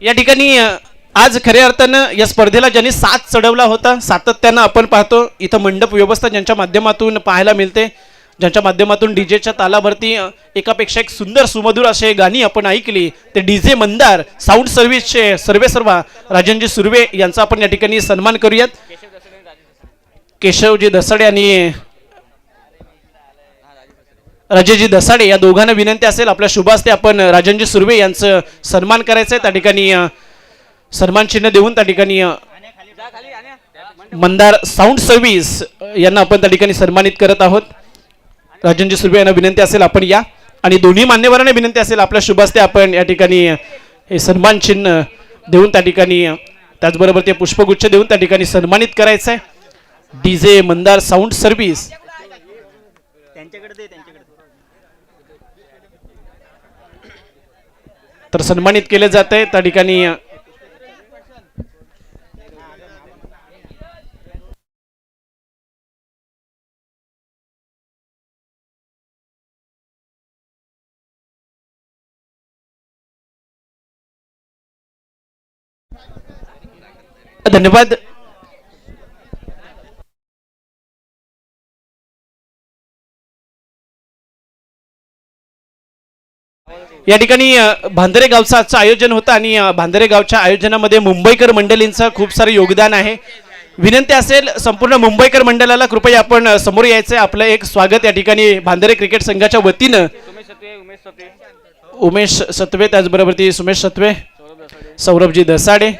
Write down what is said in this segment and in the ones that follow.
या ठिकाणी आज खऱ्या अर्थानं या स्पर्धेला ज्यांनी साथ चढवला होता सातत्यानं आपण पाहतो इथं मंडप व्यवस्था ज्यांच्या माध्यमातून पाहायला मिळते. ज्यांच्या माध्यमातून डीजेच्या तालावरती एकापेक्षा एक सुंदर सुमधुर असे गाणी आपण ऐकली ते डीजे मंदार साऊंड सर्व्हिसचे सर्वे सर्वा राजनजी सुर्वे यांचा आपण या ठिकाणी सन्मान करूयात. केशवजी दसडे आणि राजेजी दसाडे या दोघांना विनंती असेल. आपल्या शुभास्ते आपण राजनजी सुर्वे यांचं सन्मान करायचं आहे त्या ठिकाणी सन्मान चिन्ह देऊन त्या ठिकाणी मंदार साऊंड सर्व्हिस यांना आपण त्या ठिकाणी सन्मानित करत आहोत. राजनजी सुर्वे यांना विनंती असेल आपण या. आणि दोन्ही मान्यवरांना विनंती असेल आपल्या शुभास्ते आपण या ठिकाणी हे सन्मान चिन्ह देऊन त्या ठिकाणी त्याचबरोबर ते पुष्पगुच्छ देऊन त्या ठिकाणी सन्मानित करायचं आहे डीजे मंदार साऊंड सर्व्हिस. तर सन्मानित केले जात आहे त्या ठिकाणी धन्यवाद. या ठिकाणी भांदरे गावचं आजचं आयोजन होतं आणि भांदरे गावच्या आयोजनामध्ये मुंबईकर मंडळींचं खूप सारं योगदान आहे. विनंती असेल संपूर्ण मुंबईकर मंडळाला कृपया आपण समोर यायचं आहे. आपलं एक स्वागत या ठिकाणी भांदरे क्रिकेट संघाच्या वतीनं. उमेश सत्वे त्याचबरोबर ती सुमेश सत्वे सौरभजी दसाडे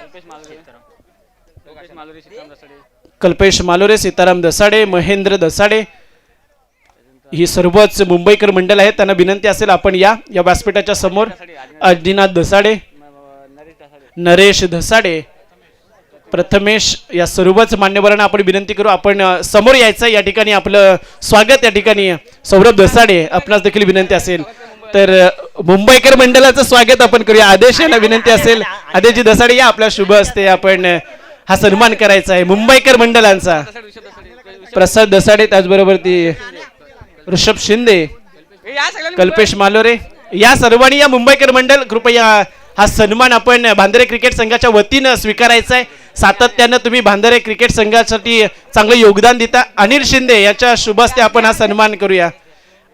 कल्पेश मालोरे सीताराम दसाडे महेंद्र दसाडे ही सर्वच मुंबईकर मंडळ आहेत. त्यांना विनंती असेल आपण या या व्यासपीठाच्या समोर. अजिनाथ दसाडे नरेश धसाडे प्रथमेश या सर्वच मान्यवरांना आपण विनंती करू. आपण समोर यायचं या ठिकाणी आपलं स्वागत या ठिकाणी. सौरभ दसाडे आपणास देखील विनंती असेल. तर मुंबईकर मंडळाचं स्वागत आपण करूया. आदेश यांना विनंती असेल. आदेशजी दसाडे या आपल्या शुभ असते आपण हा सन्मान करायचा आहे. मुंबईकर मंडळांचा. प्रसाद दसाडे त्याचबरोबर ती ऋषभ शिंदे कल्पेश मालोरे या सर्वांनी या मुंबईकर मंडळ कृपया हा सन्मान आपण भांदरे क्रिकेट संघाच्या वतीनं स्वीकारायचा आहे सातत्यानं तुम्ही भांदरे क्रिकेट संघासाठी चांगलं योगदान देता अनिल शिंदे याच्या शुभास्ते आपण हा सन्मान करूया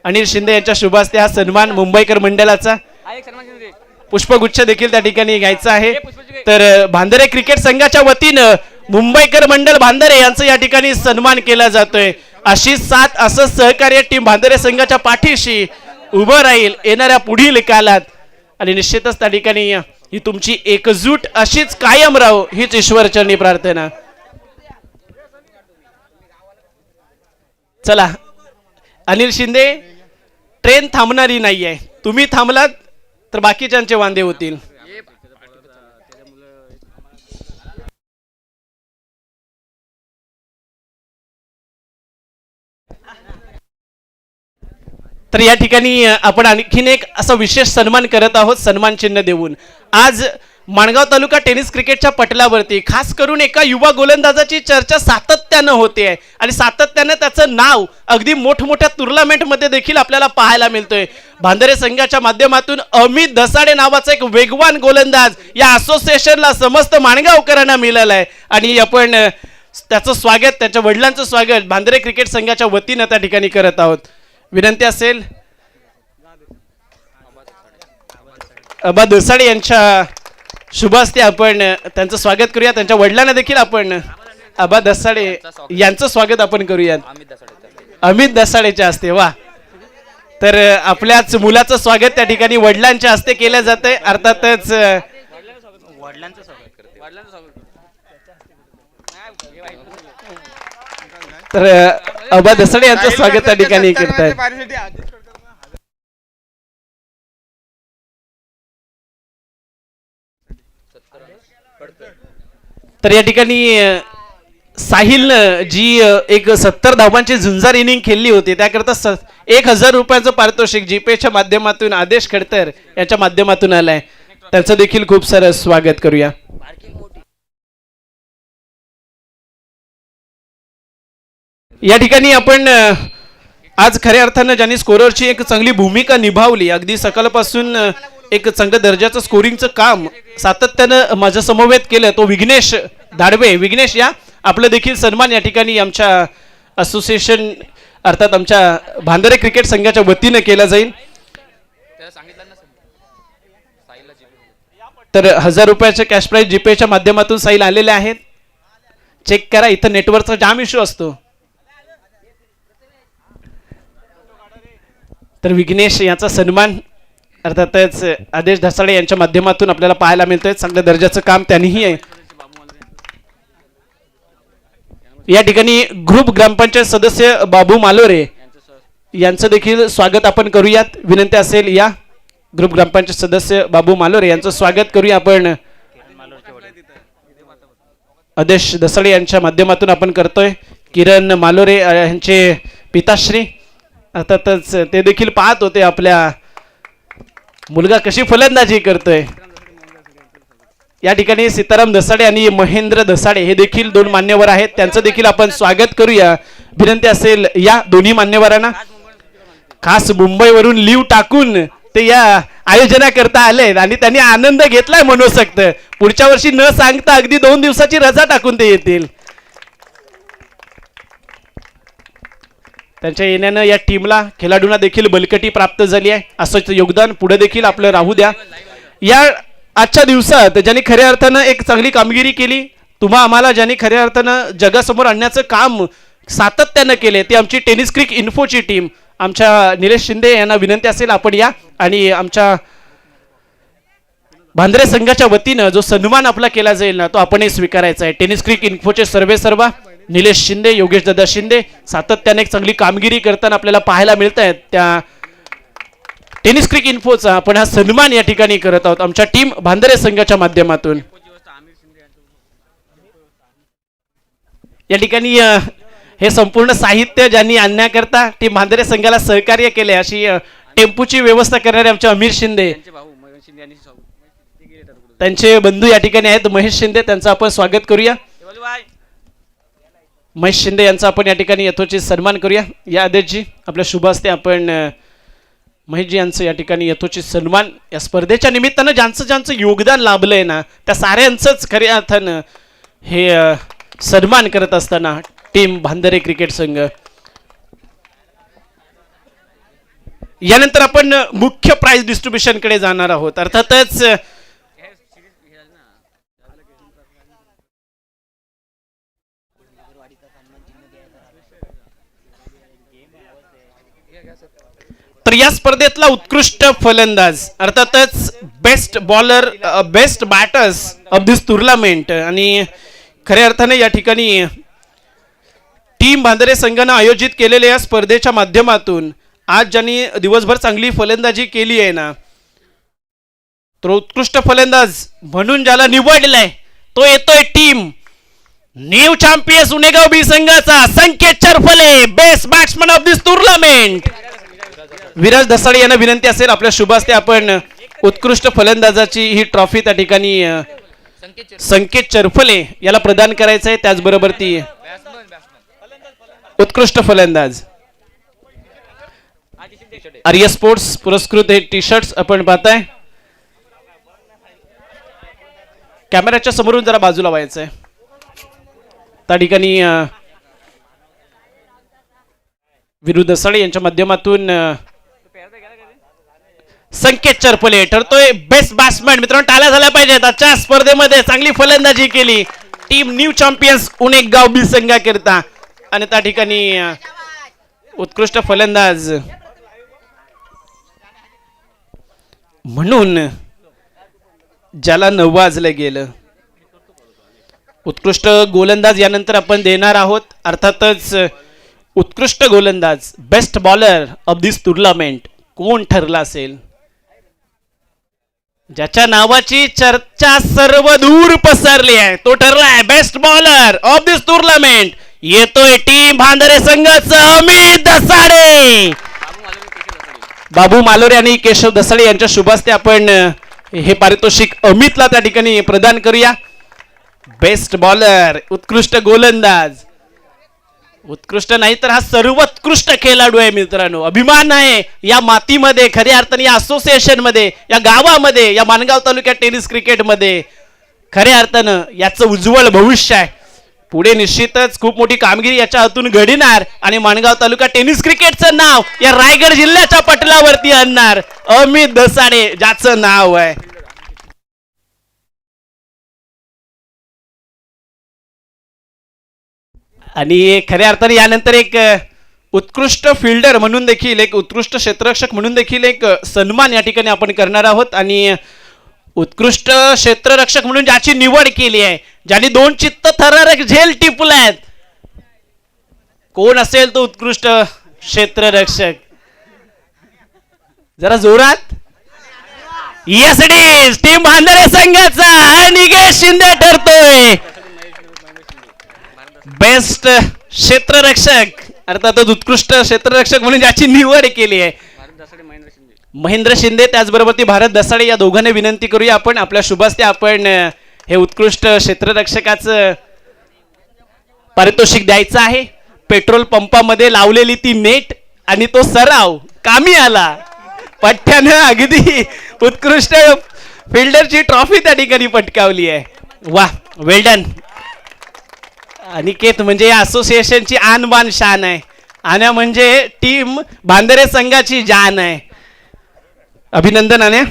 अनिल शिंदे यांच्या शुभास्ते हा सन्मान मुंबईकर मंडळाचा पुष्पगुच्छ देखील त्या ठिकाणी घ्यायचा आहे तर भांदरे क्रिकेट संघाच्या वतीनं मुंबईकर मंडळ भांदरे यांचं या ठिकाणी सन्मान केला जातोय अशी साथ असं सहकार्य टीम भांदरे संघाच्या पाठीशी उभं राहील येणाऱ्या पुढील कालात आणि निश्चितच त्या ठिकाणी ही तुमची एकजूट अशीच कायम राहो हीच ईश्वरचरणी प्रार्थना. चला अनिल शिंदे ट्रेन थांबणारी नाहीये. तुम्ही थांबलात तर बाकीच्यांचे वांदे होतील. तर या ठिकाणी आपण आणखीन एक असा विशेष सन्मान करत आहोत सन्मान चिन्ह देऊन. आज माणगाव तालुका टेनिस क्रिकेटच्या पटलावरती खास करून एका युवा गोलंदाजाची चर्चा सातत्यानं होते आहे. आणि सातत्यानं त्याचं नाव अगदी मोठमोठ्या टुर्नामेंटमध्ये देखील आपल्याला पाहायला मिळतोय. भांदरे संघाच्या माध्यमातून अमित धसाडे नावाचा एक वेगवान गोलंदाज या असोसिएशनला समस्त माणगावकरांना मिळाला आहे. आणि आपण त्याचं स्वागत त्याच्या वडिलांचं स्वागत भांदरे क्रिकेट संघाच्या वतीनं त्या ठिकाणी करत आहोत. विनंती असेल. अबा दुसाडे यांच्या शुभ आपण त्यांचं स्वागत करूया. त्यांच्या वडिलांना देखील आपण अबा दसाडे यांचं स्वागत आपण करूयात. अमित दसाडेच्या हस्ते वा. तर आपल्याच मुलाचं स्वागत त्या ठिकाणी वडिलांच्या हस्ते केलं जातंय. अर्थातच अ, तर अबा दसाडे यांचं स्वागत त्या ठिकाणी करतायत. तर या ठिकाणी अ, साहिलनं जी एक सत्तर धावांची झुंजार इनिंग खेळली होती त्याकरता स एक हजार रुपयाचं पारितोषिक जीपेच्या माध्यमातून आदेश खडतर याच्या माध्यमातून आलाय. त्यांचं देखील खूप सारं स्वागत करूया. या ठिकाणी आपण आज खऱ्या अर्थानं ज्यांनी स्कोररची एक चांगली भूमिका निभावली अगदी सकाळपासून एक चांगल्या दर्जाचं स्कोरिंगचं काम सातत्यानं माझं समवेत केलं तो विघ्नेश दाडवे विघ्नेश या आपलं देखील सन्मान या ठिकाणी आमच्या असोसिएशन अर्थात आमच्या भांदरे क्रिकेट संघाच्या वतीनं केला जाईल. तर हजार रुपयाचे कॅश प्राईज जीपेच्या माध्यमातून साईल आलेले आहेत. चेक करा इथं नेटवर्कचा जाम इश्यू असतो. तर विघ्नेश यांचा सन्मान अर्थातच आदेश ढसाळे यांच्या माध्यमातून आपल्याला पाहायला मिळतोय. चांगल्या दर्जाचं काम त्यांनीही आहे. या ठिकाणी ग्रुप ग्रामपंचायत सदस्य बाबू मालोरे यांचं देखील स्वागत आपण करूयात. विनंती असेल या ग्रुप ग्रामपंचायत सदस्य बाबू मालोरे यांचं स्वागत करूया आपण. आदेश दसळे यांच्या माध्यमातून आपण करतोय. किरण मालोरे यांचे पिताश्री. अर्थातच ते देखील पाहत होते आपल्या मुलगा कशी फलंदाजी करतोय. या ठिकाणी सीताराम दसाडे आणि महेंद्र दसाडे हे देखील दोन मान्यवर आहेत. त्यांचं देखील आपण स्वागत करूया. विनंती असेल या दोन्ही मान्यवरांना. खास मुंबईवरून लीव टाकून ते या आयोजना करता आले आणि त्यांनी आनंद घेतलाय मनोसक्त पुढच्या वर्षी न सांगता अगदी दोन दिवसाची रजा टाकून ते येतील. त्यांच्या येण्यानं या टीमला खेळाडूंना देखील बलकटी प्राप्त झाली आहे. असं योगदान पुढे देखील आपलं राहू द्या. या आजच्या दिवसात ज्यांनी खऱ्या अर्थानं एक चांगली कामगिरी केली तुम्हा आम्हाला ज्यांनी खऱ्या अर्थानं जगासमोर आणण्याचं काम सातत्यानं केले ती आमची टेनिस क्रिक इन्फोची टीम. आमच्या निलेश शिंदे यांना विनंती असेल आपण या. आणि आमच्या भांद्रे संघाच्या वतीनं जो सन्मान आपला केला जाईल ना तो आपणही स्वीकारायचा आहे. टेनिस क्रिक इन्फोचे सर्वे सर्व. निलेश शिंदे योगेश दादा शिंदे सातत्याने एक चांगली कामगिरी करताना आपल्याला पाहायला मिळत आहेत त्या टेनिस क्रिक इन्फोचा आपण हा सन्मान या ठिकाणी करत आहोत. आमच्या टीम भांदरे संघाच्या माध्यमातून. या ठिकाणी हे संपूर्ण साहित्य ज्यांनी आणण्याकरता टीम भांदरे संघाला सहकार्य केले अशी टेम्पूची व्यवस्था करणारे आमचे अमीर शिंदे. त्यांचे बंधू या ठिकाणी आहेत. महेश शिंदे त्यांचं आपण स्वागत करूया. महेश शिंदे यांचा आपण या ठिकाणी यथोचित सन्मान करूया. या आदेशजी आपल्या शुभ हस्ते आपण महेशजी यांचं या ठिकाणी यथोचित सन्मान. या स्पर्धेच्या निमित्तानं ज्यांचं ज्यांचं योगदान लाभलंय ना त्या साऱ्यांचंच खऱ्या अर्थानं हे सन्मान करत असताना टीम भांदरे क्रिकेट संघ. यानंतर आपण मुख्य प्राईज डिस्ट्रीब्युशनकडे जाणार आहोत. अर्थातच तर या स्पर्धेतला उत्कृष्ट फलंदाज अर्थातच best bowler best batters of this tournament आणि खऱ्या अर्थाने या ठिकाणी टीम बांधरे संघानं आयोजित केलेल्या या स्पर्धेच्या माध्यमातून आज ज्यांनी दिवसभर चांगली फलंदाजी केली आहे ना तर उत्कृष्ट फलंदाज म्हणून ज्याला निवडलाय तो येतोय team. New champions Unegaon B संघाचा Sanket Charphale best batsman of this tournament Viraj Dhasale यांना विनंती असेल आपल्या शुभ हस्ते आपण उत्कृष्ट फलंदाजाची ही ट्रॉफी त्या ठिकाणी संकेत चरफले याला प्रदान करायचं आहे. त्याचबरोबर ती उत्कृष्ट फलंदाज. आर्य स्पोर्ट्स पुरस्कृत हे टी शर्ट्स आपण पाहताय. कॅमेऱ्याच्या समोरून जरा बाजूला व्हायचंय. त्या ठिकाणी विरुद्ध सळे यांच्या माध्यमातून संकेत चरपले ठरतोय. बेस्ट बॅट्समॅन मित्रांनो टाळ्या झाल्या पाहिजेत. आजच्या स्पर्धेमध्ये चांगली फलंदाजी केली. टीम न्यू चॅम्पियन्स उनेक गाव बी संघाकरिता आणि त्या ठिकाणी उत्कृष्ट फलंदाज. म्हणून ज्याला नवाजलं गेलं उत्कृष्ट गोलंदाज यानंतर आपण देणार आहोत. अर्थातच उत्कृष्ट गोलंदाज best bowler of this tournament कोण ठरला असेल? ज्याच्या नावाची चर्चा सर्व दूर पसरली आहे. तो ठरलाय best bowler of this tournament येतोय टीम भांदरे संघाच अमित दसाडे. बाबू मालोरे आणि केशव दसाडे यांच्या शुभास्ते आपण हे पारितोषिक अमितला त्या ठिकाणी प्रदान करूया. बेस्ट बॉलर उत्कृष्ट गोलंदाज. उत्कृष्ट नाही तर हा सर्वोत्कृष्ट खेळाडू आहे मित्रांनो. अभिमान आहे या मातीमध्ये खऱ्या अर्थाने या असोसिएशनमध्ये या गावामध्ये या माणगाव तालुक्यात टेनिस क्रिकेटमध्ये. खऱ्या अर्थानं याचं उज्ज्वल भविष्य आहे. पुढे निश्चितच खूप मोठी कामगिरी याच्या हातून घडणार आणि माणगाव तालुका टेनिस क्रिकेटचं नाव या रायगड जिल्ह्याच्या पटलावरती आणणार. अमित दसाडे ज्याचं नाव आहे. आणि खऱ्या अर्थाने यानंतर एक उत्कृष्ट फिल्डर म्हणून देखील एक उत्कृष्ट क्षेत्ररक्षक म्हणून देखील एक सन्मान या ठिकाणी आपण करणार आहोत. आणि उत्कृष्ट क्षेत्ररक्षक म्हणून ज्याची निवड केली आहे ज्यांनी दोन चित्त थरारक झेल टिपल्यात. कोण असेल तो उत्कृष्ट क्षेत्ररक्षक? जरा जोरात. येस डी टीम भांदरे संघाचा निगेश शिंदे ठरतोय. बेस्ट क्षेत्ररक्षक अर्थातच उत्कृष्ट क्षेत्ररक्षक म्हणून ज्याची निवड केली आहे. महेंद्र शिंदे त्याचबरोबर ती भारत दसाडे या दोघांनी विनंती करूया आपण. आपल्या शुभास्ते आपण हे उत्कृष्ट क्षेत्ररक्षकाचं पारितोषिक द्यायचं आहे. पेट्रोल पंपामध्ये लावलेली ती नेट आणि तो सराव कामी आला पठ्ठ्यानं अगदी उत्कृष्ट फिल्डरची ट्रॉफी त्या ठिकाणी पटकावली आहे. वा वेल्डन अनिकेत म्हणजे या असोसिएशनची आनबान शान आहे. आण्या म्हणजे टीम बांदरे संघाची जान आहे. अभिनंदन आण्या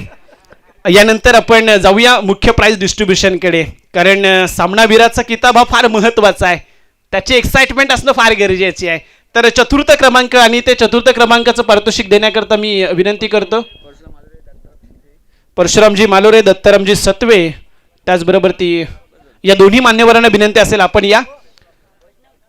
यानंतर आपण जाऊया मुख्य प्राईज डिस्ट्रीब्युशनकडे कारण सामनावीराचा किताब हा फार महत्त्वाचा आहे. त्याची एक्साइटमेंट असणं फार गरजेची आहे. तर चतुर्थ क्रमांक आणि ते चतुर्थ क्रमांकाचं पारितोषिक देण्याकरता मी विनंती करतो. परशुरामजी मालोरे दत्तारामजी सत्वे त्याचबरोबर ती या दोन्ही मान्यवरांना विनंती असेल आपण या.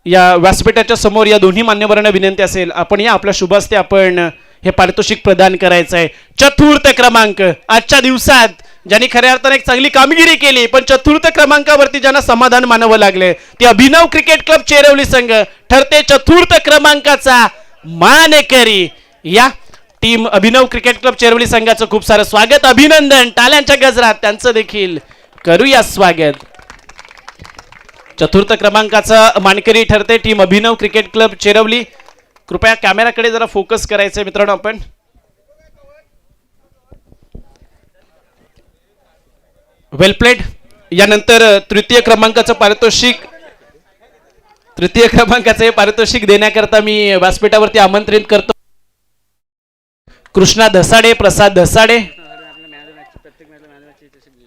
या व्यासपीठाच्या समोर या दोन्ही मान्यवरांना विनंती असेल आपण या आपल्या शुभास्ते आपण हे पारितोषिक प्रदान करायचं आहे चतुर्थ क्रमांक आजच्या दिवसात ज्यांनी खऱ्या अर्थाने एक चांगली कामगिरी केली पण चतुर्थ क्रमांकावरती ज्यांना समाधान मानावं लागले ते अभिनव क्रिकेट क्लब चेरवली संघ ठरते चतुर्थ क्रमांकाचा मानेकरी. या team Abhinav cricket club Cherwali संघाचं खूप सारं स्वागत अभिनंदन. टाल्यांच्या गजरात त्यांचं देखील करूया स्वागत. चतुर्थ क्रमांकाचा मानकरी ठरते. Team Abhinav cricket club Cherwali. कृपया कॅमेराकडे जरा फोकस करायचं मित्रांनो आपण. वेल प्लेड यानंतर तृतीय क्रमांकाचं पारितोषिक. तृतीय क्रमांकाचं हे पारितोषिक देण्याकरता मी व्यासपीठावरती आमंत्रित करतो. कृष्णा धसाडे प्रसाद धसाडे.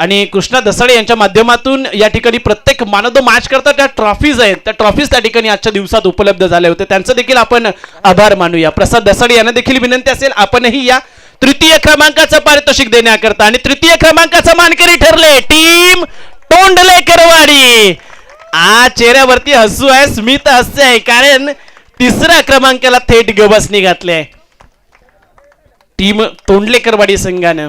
आणि कृष्णा धसाडे यांच्या माध्यमातून या ठिकाणी प्रत्येक मानद मॅच करता त्या ट्रॉफीज आहेत. त्या ट्रॉफीज त्या ठिकाणी आजच्या दिवसात उपलब्ध झाल्या होत्या. त्यांचं देखील आपण आभार मानूया. प्रसाद धसाडे यांना देखील विनंती असेल आपणही या तृतीय क्रमांकाचं पारितोषिक देण्याकरता आणि तृतीय क्रमांकाचा मानकरी ठरले टीम तोंडले करवाडी. आ चेहऱ्यावरती हसू आहे स्मित हास्य आहे कारण तिसऱ्या क्रमांकाला थेट गबसनी घातले आहे. टीम तोंडलेकरवाडी संघानं.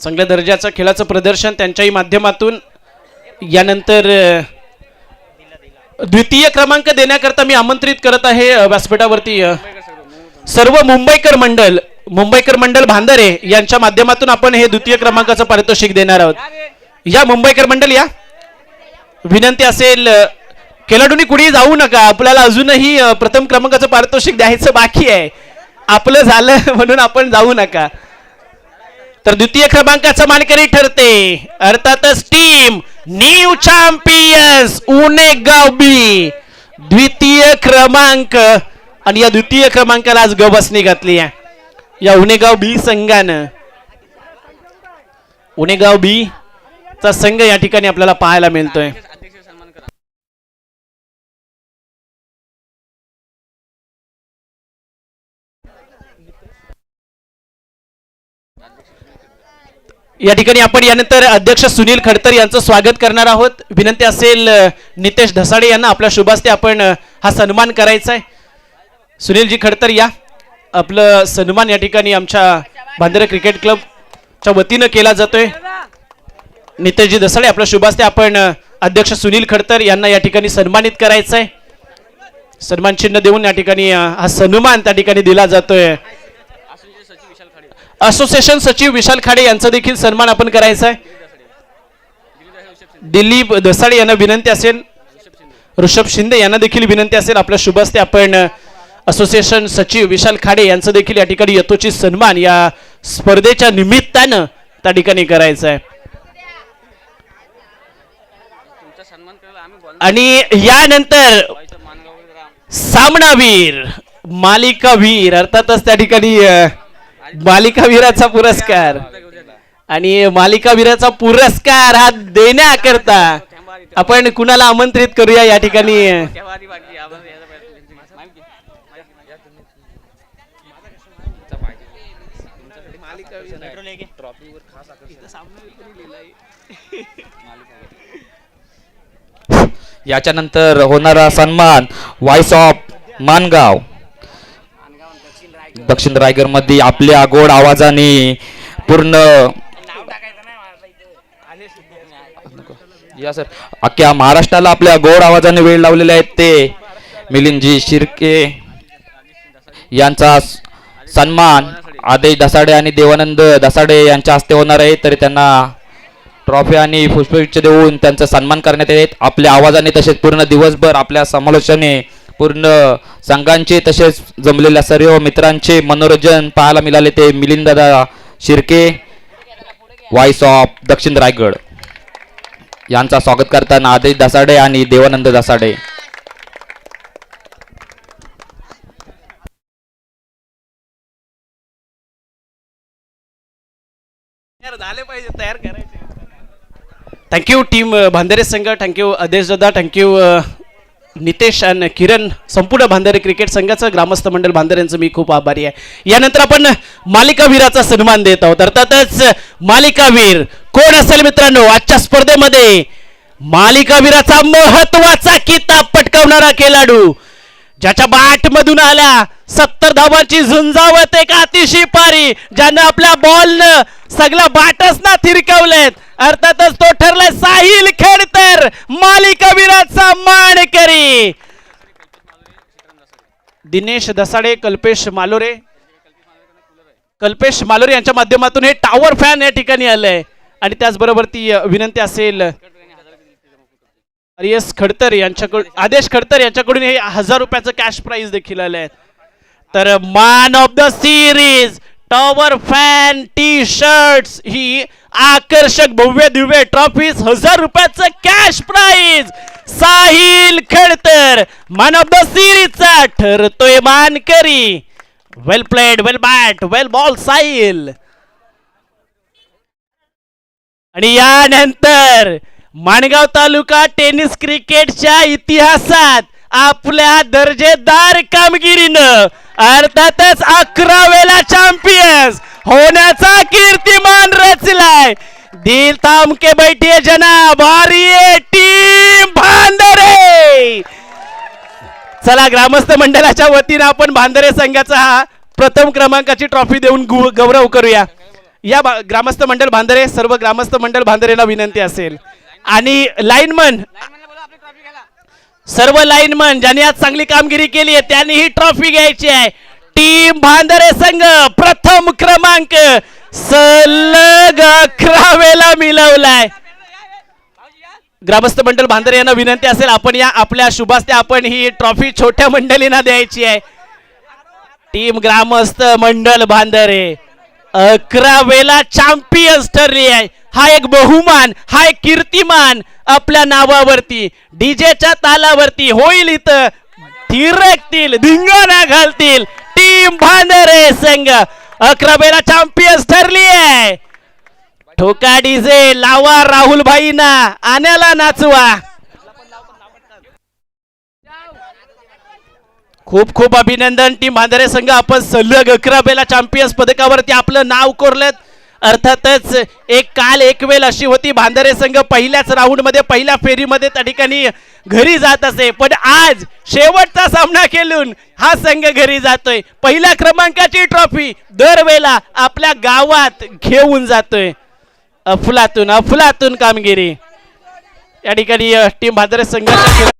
चांगल्या दर्जाचं खेळाचं प्रदर्शन त्यांच्याही माध्यमातून यानंतर द्वितीय क्रमांक देण्याकरता मी आमंत्रित करत आहे व्यासपीठावरती सर्व मुंबईकर मंडल मुंबईकर मंडल भांदरे यांच्या माध्यमातून आपण हे द्वितीय क्रमांकाचं पारितोषिक देणार आहोत. या मुंबईकर मंडल या. विनंती असेल खेळाडूंनी कुणी जाऊ नका आपल्याला अजूनही प्रथम क्रमांकाचं पारितोषिक द्यायचं बाकी आहे. आपलं झालं म्हणून आपण जाऊ नका. तर द्वितीय क्रमांकाचा मानकरी ठरते. अर्थातच team new champions Unegaon B द्वितीय क्रमांक. आणि या द्वितीय क्रमांकाला आज गबसणी घातली आहे. या उनेगाव बी संघानं. उनेगाव बी चा संघ या ठिकाणी आपल्याला पाहायला मिळतोय. या ठिकाणी आपण यानंतर अध्यक्ष सुनील खडतर यांचं स्वागत करणार आहोत. विनंती असेल नितेश धसाडे यांना आपल्या शुभास्ते आपण हा सन्मान करायचा आहे. सुनीलजी खडतर या. आपलं सन्मान या ठिकाणी आमच्या बांद्रा क्रिकेट क्लबच्या वतीनं केला जातोय. नितेशजी धसाडे आपल्या शुभास्ते आपण अध्यक्ष सुनील खडतर यांना या ठिकाणी सन्मानित करायचं आहे सन्मान चिन्ह देऊन या ठिकाणी हा सन्मान त्या ठिकाणी दिला जातोय. असोसिएशन सचिव विशाल खाडे यांचा देखील सन्मान आपण करायचा आहे. दिलीप दसाडे यांना विनंती असेल. ऋषभ शिंदे यांना देखील विनंती असेल. आपल्या शुभ हस्ते आपण असोसिएशन सचिव विशाल खाडे यांचं देखील या ठिकाणी यथोचित सन्मान या स्पर्धेच्या निमित्तानं त्या ठिकाणी करायचं आहे. आणि यानंतर सामनावीर मालिकावीर अर्थातच त्या ठिकाणी मालिकावीराचा पुरस्कार. आणि मालिकावीराचा पुरस्कार हा देण्याकरता आपण कुणाला आमंत्रित करूया या ठिकाणी? याच्यानंतर होणारा सन्मान व्हॉइस ऑफ मानगाव. दक्षिण रायगडमध्ये आपल्या गोड आवाजाने पूर्ण या सर. अख्ख्या महाराष्ट्राला आपल्या गोड आवाजाने वेळ लावलेले आहेत ते मिलिंदजी शिर्के यांचा सन्मान आदेश दसाडे आणि देवानंद दसाडे यांच्या हस्ते होणार आहे. तरी त्यांना ट्रॉफी आणि पुष्पगुच्छ देऊन त्यांचा सन्मान करण्यात येत आपल्या आवाजाने तसेच पूर्ण दिवसभर आपल्या समालोचने पूर्ण संघांचे तसेच जमलेल्या सर्व मित्रांचे मनोरंजन पाहायला मिळाले ते मिलिंददा शिर्के व्हॉइस ऑफ दक्षिण रायगड. यांचा स्वागत करताना आदेश दासाडे आणि देवानंद दासाडे. झाले पाहिजे तयार करायचे. थँक्यू टीम भांदेरे संघ. थँक्यू आदेश दादा. थँक्यू नितेश आणि किरण संपूर्ण भांदेरे क्रिकेट संघाचं ग्रामस्थ मंडळ भांदेरे यांचं मी खूप आभारी आहे. यानंतर आपण मालिकावीराचा सन्मान देत आहोत. अर्थातच मालिकावीर कोण असेल मित्रांनो? आजच्या स्पर्धेमध्ये मालिकावीराचा महत्त्वाचा किताब पटकावणारा खेळाडू ज्याच्या बाट मधून आल्या सत्तर धावांची झुंजावत एक अतिशय पारी ज्यानं आपल्या बॉलनं सगळ्या बाटच ना थिरकवलेत अर्थातच तो ठरलाय साहिल खेळत खेडतर मालिकावीराचा मानकरी दिनेश दसाडे कल्पेश मालोरे. कल्पेश मालोरे यांच्या माध्यमातून हे टावर फॅन या ठिकाणी आलंय. आणि त्याचबरोबर ती विनंती असेल एस खडतर यांच्याकडून आदेश खडतर यांच्याकडून हे हजार रुपयाचं कॅश प्राइज देखील आलंय. तर मान of the series tower fan T shirts ही आकर्षक भव्य दिव्य ट्रॉफीज हजार रुपयाचं कॅश प्राइज साहिल खडतर मान ऑफ द सिरीजचा ठरतोय मानकरी. Well played well bat well ball Sahil. आणि यानंतर माणगाव तालुका टेनिस क्रिकेटच्या इतिहासात आपल्या दर्जेदार कामगिरीनं अर्थातच अकरा वेळा चॅम्पियन्स होण्याचा कीर्तिमान रचलाय. दिल थांब के बैठिए जनाब भारी टीम भांदरे. चला ग्रामस्थ मंडळाच्या वतीनं आपण भांदरे संघाचा हा प्रथम क्रमांकाची ट्रॉफी देऊन गौरव करूया. या ग्रामस्थ मंडळ भांदरे सर्व ग्रामस्थ मंडळ भांदरेला विनंती असेल. आणि लाईनमन सर्व लाईनमन ज्यांनी आज चांगली कामगिरी केली आहे त्यांनी ही ट्रॉफी घ्यायची आहे. टीम भांदरे संघ प्रथम क्रमांक सलग अकरा वेळा मिळवलाय. ग्रामस्थ मंडळ भांदरे यांना विनंती असेल आपण या आपल्या शुभास्ते आपण ही ट्रॉफी छोट्या मंडळींना द्यायची आहे. टीम ग्रामस्थ मंडळ भांदरे अकरा वेळा चॅम्पियन्स ठरली आहे. हा एक बहुमान हा एक कीर्तिमान आपल्या नावावरती डीजेच्या तालावरती होईल इथं. थिरकतील धिंगाणा घालतील. टीम भांदरे संघ. अकरा वेळा चॅम्पियन्स ठरली आहे. ठोका डीजे लावा राहुल भाईना. आण्याला नाचवा. खूप खूप अभिनंदन टीम भांदरे संघ. आपण सलग अकरा वेळा चॅम्पियन्स पदकावरती आपलं नाव कोरलं अर्थातच एक काल एक वेळ अशी होती. भांदरे संघ पहिल्याच राऊंडमध्ये पहिल्या फेरीमध्ये त्या ठिकाणी घरी जात असे. पण आज शेवटचा सामना खेळून हा संघ घरी जातोय. पहिल्या क्रमांकाची ट्रॉफी दरवेळेला आपल्या गावात घेऊन जातोय. अफलातून अफलातून कामगिरी. या ठिकाणी टीम भादरे संघाच्या